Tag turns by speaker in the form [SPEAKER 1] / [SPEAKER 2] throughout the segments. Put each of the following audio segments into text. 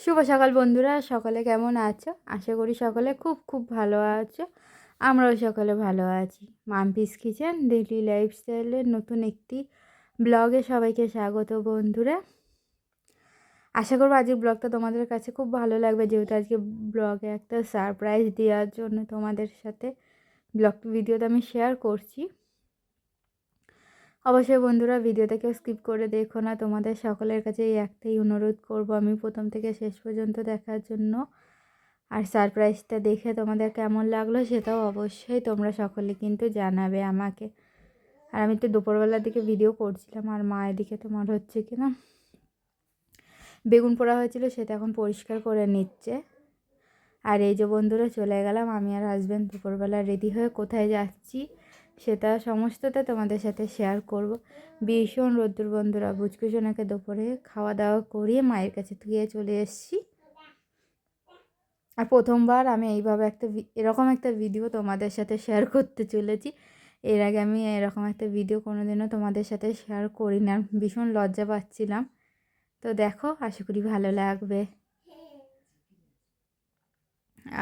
[SPEAKER 1] শুভ সকাল বন্ধুরা, সকলে কেমন আছো? আশা করি সকলে খুব খুব ভালো আছো। আমরাও সকলে ভালো আছি। মাম্পিস কিচেন ডেলি লাইফস্টাইলের নতুন একটি ব্লগে সবাইকে স্বাগত বন্ধুরা। আশা করব আজকের ব্লগটা তোমাদের কাছে খুব ভালো লাগবে, যেহেতু আজকে ব্লগে একটা সারপ্রাইজ দেওয়ার জন্য তোমাদের সাথে ব্লগ ভিডিওটা আমি শেয়ার করছি। অবশ্যই বন্ধুরা ভিডিওটা কেউ স্কিপ করে দেখো না। তোমাদের সকলের কাছে এই একটাই অনুরোধ করব আমি প্রথম থেকে শেষ পর্যন্ত দেখার জন্য। আর সারপ্রাইজটা দেখে তোমাদের কেমন লাগল সেটাও অবশ্যই তোমরা সকলে কিন্তু জানাবে আমাকে। আর আমি তো দুপুরবেলার দিকে ভিডিও করছিলাম, আর মায়ের দিকে তোমার হচ্ছে কি না, বেগুন পোড়া হয়েছিল সেটা এখন পরিষ্কার করে নিচ্ছে। আর এই যে বন্ধুরা চলে গেলাম, আমি আর হাজব্যান্ড দুপুরবেলা রেডি হয়ে কোথায় যাচ্ছি? সেটা সমস্তটা তোমাদের সাথে শেয়ার করব। ভীষণ রোদ্দুর বন্ধুরা বুঝকুশোনাকে দুপুরে খাওয়া দাওয়া করিয়ে মায়ের কাছে গিয়ে চলে এসেছি। আর প্রথমবার আমি এইভাবে একটা এরকম একটা ভিডিও তোমাদের সাথে শেয়ার করতে চলেছি। এর আগে আমি এরকম একটা ভিডিও কোনোদিনও তোমাদের সাথে শেয়ার করি না ভীষণ লজ্জা পাচ্ছিলাম। তো দেখো, আশা করি ভালো লাগবে।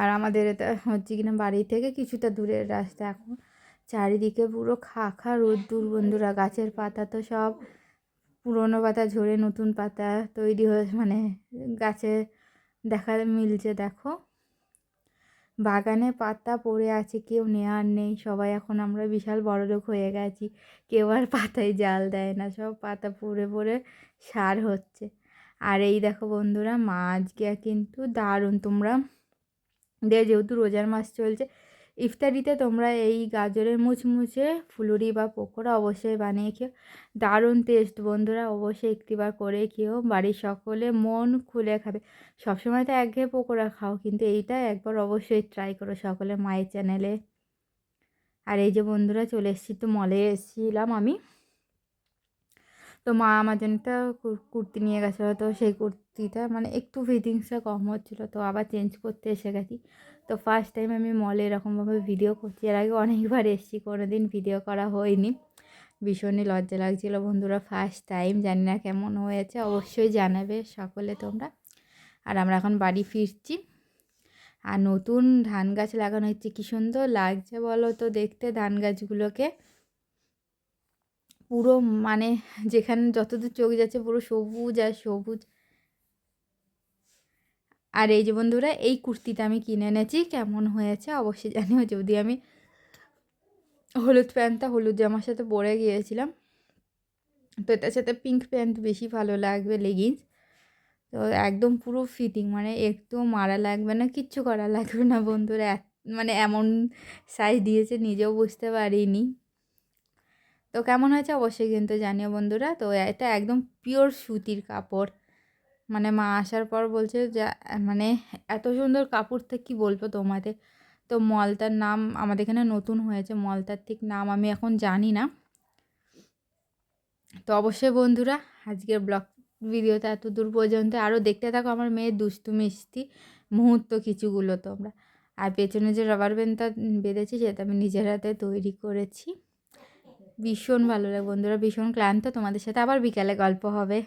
[SPEAKER 1] আর আমাদের এটা হচ্ছে কিনা বাড়ি থেকে কিছুটা দূরের রাস্তা এখন। চারিদিকে পুরো খা খা রোদ্দুর বন্ধুরা, গাছের পাতা তো সব পুরনো পাতা, ঝরে নতুন পাতা তৈরি হয়ে মানে গাছে দেখা মিলছে, দেখো। বাগানে পাতা পড়ে আছে, কেউ নেওয়ার নেই, সবাই এখন আমরা বিশাল বড়লোক হয়ে গেছি, কেউ আর পাতায় জাল দেয় না, সব পাতা পড়ে পড়ে সার হচ্ছে। আর এই দেখো বন্ধুরা মাছ গিয়া কিন্তু দারুণ, তোমরা যেহেতু রোজার মাছ চলছে ইফতারিতে তোমরা এই গাজরের মুচমুচে, ফুলুরি বা পকোড়া অবশ্যই বানিয়ে খেও। দারুণ টেস্ট বন্ধুরা, অবশ্যই একটিবার করে খেও। বাড়ির সকলে মন খুলে খাবে। সবসময় তো একঘেয়ে পকোড়া খাও, কিন্তু এইটা একবার অবশ্যই ট্রাই করো সকলে মায়ের চ্যানেলে আর এই যে বন্ধুরা, চলে এসেছি তো মলে এসেছিলাম আমি। তো মা আমার জন্য একটা কুর্তি নিয়ে গেছিল। তো সেই কুর্তিটা মানে একটু ফিটিংসটা কম হচ্ছিল। তো আবার চেঞ্জ করতে এসে গেছি। তো ফার্স্ট টাইম আমি মলে এরকমভাবে ভিডিও করছি। এর আগে অনেকবার এসেছি। কোনো দিন ভিডিও করা হয়নি। ভীষণই লজ্জা লাগছিল। বন্ধুরা ফার্স্ট টাইম জানি না কেমন হয়েছে। অবশ্যই জানাবে সকলে তোমরা। আর আমরা এখন বাড়ি ফিরছি। আর নতুন ধান গাছ লাগানো হচ্ছে। কী সুন্দর লাগছে বলো তো দেখতে ধান গাছগুলোকে পুরো মানে যেখানে যতদূর চোখ যাচ্ছে পুরো সবুজ আর সবুজ। আর এই যে বন্ধুরা, এই কুর্তিটা আমি কিনে এনেছি। কেমন হয়েছে অবশ্যই জানিও। যদি আমি হলুদ প্যান্টটা হলুদ জামার সাথে পরে গিয়েছিলাম, তো এটার সাথে পিঙ্ক প্যান্ট বেশি ভালো লাগবে লেগিংস তো একদম পুরো ফিটিং মানে একটু মারা লাগবে না, কিচ্ছু করা লাগবে না বন্ধুরা। মানে এমন সাইজ দিয়েছে, নিজেও বুঝতে পারিনি। তো কেমন হয়েছে? অবশ্যই কিন্তু জানিও বন্ধুরা। তো এটা একদম পিওর সুতির কাপড়। মানে মা আসার পর বলছে যে মানে এত সুন্দর কাপড় কাপড়টা কি বলব তোমাদের? তো মলতার নাম আমাদের এখানে নতুন হয়েছে। মলতার ঠিক নাম আমি এখন জানি না। তো অবশ্যই বন্ধুরা, আজকের ব্লগ ভিডিওটা এত দূর পর্যন্ত আরও দেখতে থাকো আমার মেয়ের দুষ্টু মিষ্টি মুহূর্ত কিছুগুলো তোমরা। আর পেছনে যে রাবার ব্যান্ডটা বেঁধেছি সেটা আমি নিজের হাতে তৈরি করেছি। ভীষণ ভালো লাগে বন্ধুরা, ভীষণ ক্লান্ত। তোমাদের সাথে আবার বিকালে গল্প হবে।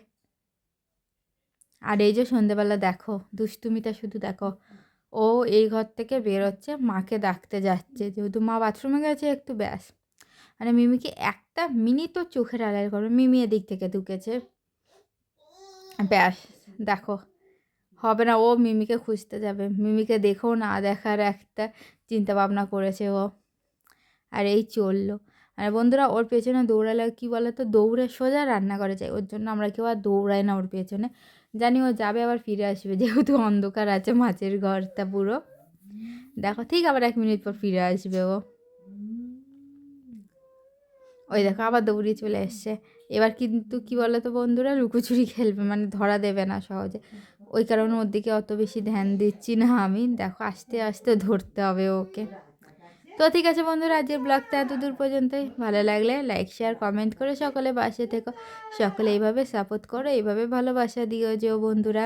[SPEAKER 1] আর এই যে সন্ধেবেলা দেখো, দুষ্টুমিটা শুধু দেখো, ও এই ঘর থেকে বেরোচ্ছে, মাকে ডাকতে যাচ্ছে, যেহেতু মা বাথরুমে গেছে, একটু ব্যাস। মানে মিমিকে একটা মিনিটও চোখের আড়াল করবে মিমি এদিক থেকে ঢুকেছে। ব্যাস, দেখো, হবে না, ও মিমিকে খুঁজতে যাবে। মিমিকে দেখেও না দেখার একটা চিন্তা ভাবনা করেছে ও। আর এই চলল। আর বন্ধুরা ওর পেছনে দৌড়ালে কী বলে তো দৌড়ে সোজা রান্না করে যায়। ওর জন্য আমরা কেউ আর দৌড়াই না ওর পেছনে। জানি ও যাবে, আবার ফিরে আসবে। যেহেতু অন্ধকার আছে মাছের ঘরটা পুরো। দেখো, ঠিক আবার এক মিনিট পর ফিরে আসবে ও। ওই দেখো, আবার দৌড়িয়ে চলে এসছে। এবার কিন্তু কি বলো তো বন্ধুরা? লুকোচুরি খেলবে মানে ধরা দেবে না সহজে। ওই কারণে ওর দিকে অত বেশি ধ্যান দিচ্ছি না আমি। দেখো, আস্তে আস্তে ধরতে হবে ওকে। তো ঠিক আছে বন্ধুরা, আজকের ব্লগটা এত দূর পর্যন্তই। ভালো লাগলে লাইক শেয়ার কমেন্ট করে সকলে বাসে থেকো। সকলে এইভাবে সাপোর্ট করো, এইভাবে ভালোবাসা দিও যেও বন্ধুরা।